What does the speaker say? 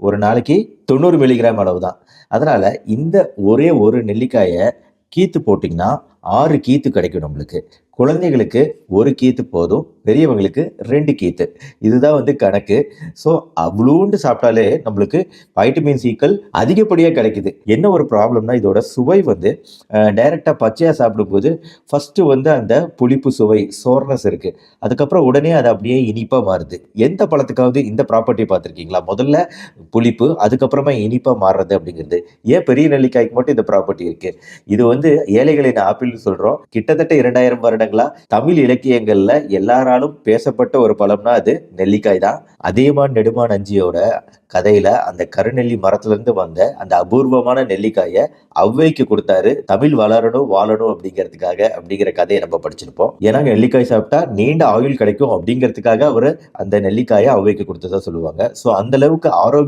ஒரு நாளைக்கு தொண்ணூறு மில்லிகிராம் அளவு தான் அதனால் இந்த ஒரே ஒரு நெல்லிக்காயை கீத்து போட்டிங்கன்னா ஆறு கீத்து கிடைக்கும் நம்மளுக்கு. குழந்தைகளுக்கு ஒரு கீத்து போதும் பெரியவங்களுக்கு ரெண்டு கீத்து. இதுதான் வந்து கணக்கு. ஸோ அவ்வளோண்டு சாப்பிட்டாலே நம்மளுக்கு வைட்டமின் சிக்கள் அதிகப்படியாக கிடைக்குது. என்ன ஒரு ப்ராப்ளம்னா இதோட சுவை வந்து டைரெக்டாக பச்சையாக சாப்பிடும்போது ஃபஸ்ட்டு வந்து அந்த புளிப்பு சுவை சோர்னஸ் இருக்குது அதுக்கப்புறம் உடனே அது அப்படியே இனிப்பாக மாறுது. எந்த பழத்துக்காவது இந்த ப்ராப்பர்ட்டி பார்த்துருக்கீங்களா? முதல்ல புளிப்பு அதுக்கப்புறமா இனிப்பாக மாறுறது அப்படிங்கிறது. ஏன் பெரிய நெல்லிக்காய்க்கு மட்டும் இந்த ப்ராப்பர்ட்டி இருக்குது இது வந்து ஏழைகளின் ஆப்பிள்னு சொல்கிறோம் கிட்டத்தட்ட இரண்டாயிரம் வருடங்கள் தமிழ் இலக்கியங்கள்ல எல்லாராலும் பேசப்பட்ட ஒரு பழம்னா அது நெல்லிக்காய் தான் அதியமான் நெடுமான் அஞ்சியோட கதையில அந்த கருநெல்லி மரத்துல இருந்து வந்த அந்த அபூர்வமான நெல்லிக்காயை ஔவைக்கு கொடுத்தாரு. தமிழ் வளரணும் வாழணும் அப்படிங்கிறதுக்காக அப்படிங்கிற கதையை நம்ம படிச்சிருப்போம். ஏன்னா நெல்லிக்காய் சாப்பிட்டா நீண்ட ஆயுள் கிடைக்கும் அப்படிங்கிறதுக்காக அவர் அந்த நெல்லிக்காயை ஔவைக்கு கொடுத்ததா சொல்லுவாங்க. ஸோ அந்த அளவுக்கு ஆரோக்கிய